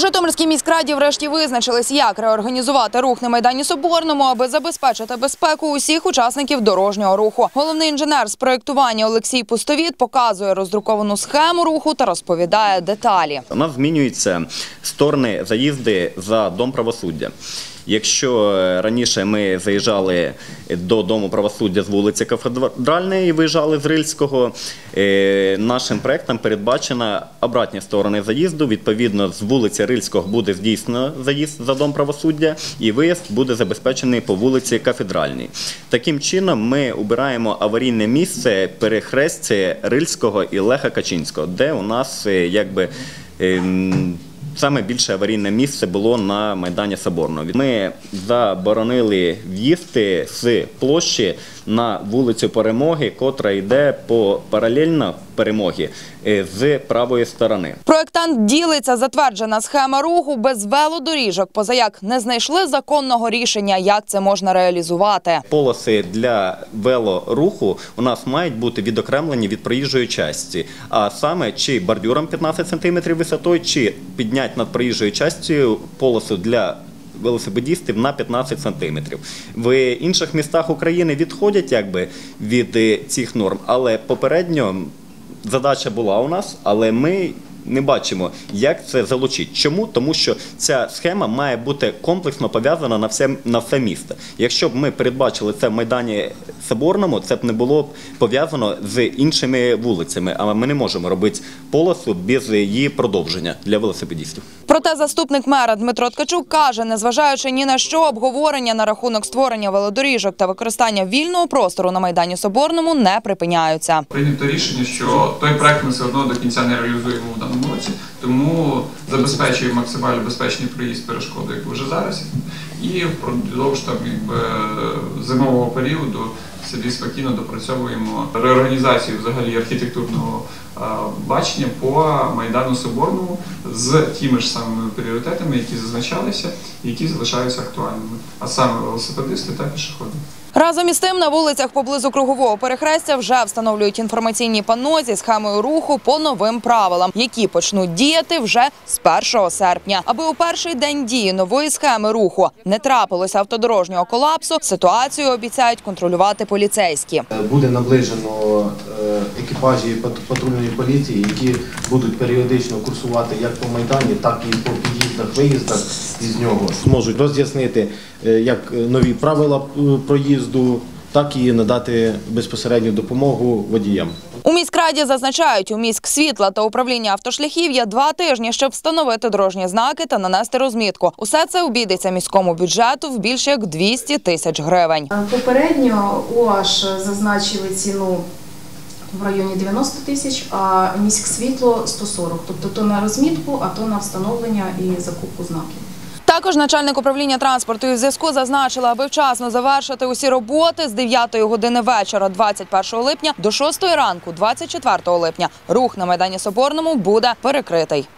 Житомирській міськраді врешті визначились, як реорганізувати рух на майдані Соборному, аби забезпечити безпеку усіх учасників дорожнього руху. Головний інженер з проєктування Олексій Пустовіт показує роздруковану схему руху та розповідає деталі. У нас змінюються сторони заїзди за дом правосуддя. Якщо е, раніше ми заїжджали до дому правосуддя з вулиці Кафедральної і виїжджали з Рильського, е, нашим проектом передбачена обратні сторони заїзду. Відповідно, з вулиці Рильського буде здійснено заїзд за дом правосуддя, і виїзд буде забезпечений по вулиці Кафедральній. Таким чином, ми обираємо аварійне місце перехрестя Рильського і Леха Качинського, де у нас е, якби. Саме більше аварійне місце було на Майдані Соборного. Ми заборонили в'їзди з площі на вулицю Перемоги, котра йде по паралельно перемоги е, з правої сторони. Проєктант ділиться затверджена схема руху без велодоріжок, позаяк не знайшли законного рішення, як це можна реалізувати. Полоси для велоруху у нас мають бути відокремлені від проїжджої частини, а саме чи бордюром 15 см висотою, чи підняти над проїжджою частиною полосу для велосипедистів на 15 сантиметрів. В інших містах України відходять якби від е, цих норм, але попередньо задача була у нас, але ми не бачимо, як це залучити. Чому? Тому що ця схема має бути комплексно пов'язана на все, на все місто. Якщо б ми передбачили це в Майдані Соборному, це б не було б пов'язано з іншими вулицями. А ми не можемо робити полосу без її продовження для велосипедистів. Проте заступник мера Дмитро Ткачук каже, незважаючи ні на що, обговорення на рахунок створення велодоріжок та використання вільного простору на майдані Соборному не припиняються. прийнято рішення, що той проект ми все одно до кінця не реалізуємо в даному році, тому забезпечуємо максимально безпечний проїзд перешкоди, як вже зараз, і впродовж там якби зимового періоду собі спокійно допрацьовуємо реорганізацію взагалі архітектурного бачення по майдану Соборному з тими ж самими пріоритетами, які зазначалися, які залишаються актуальними, а саме велосипедисти та пішоходи. Разом із тим на вулицях поблизу кругового перехрестя вже встановлюють інформаційні панно зі схемою руху по новим правилам, які почнуть діяти вже з 1 серпня. Аби у перший день дії нової схеми руху не трапилося автодорожнього колапсу, ситуацію обіцяють контролювати поліцейські. Буде наближено е, екіпажі пат- патрульної поліції, які будуть періодично курсувати як по майдані, так і по під'їздах, виїздах із нього. Зможуть роз'яснити е, як нові правила е, проїзду, так і надати безпосередню допомогу водіям. У міськраді зазначають, у міськ світла та управління автошляхів є два тижні, щоб встановити дорожні знаки та нанести розмітку. Усе це обійдеться міському бюджету в більше як 200 тисяч гривень. Попередньо УАЖ зазначили ціну в районі 90 тисяч, а міськ світло 140. Тобто то на розмітку, а то на встановлення і закупку знаків. Також начальник управління транспорту і зв'язку зазначила, аби вчасно завершити усі роботи з 9 години вечора 21 липня до 6 ранку 24 липня. Рух на майдані Соборному буде перекритий.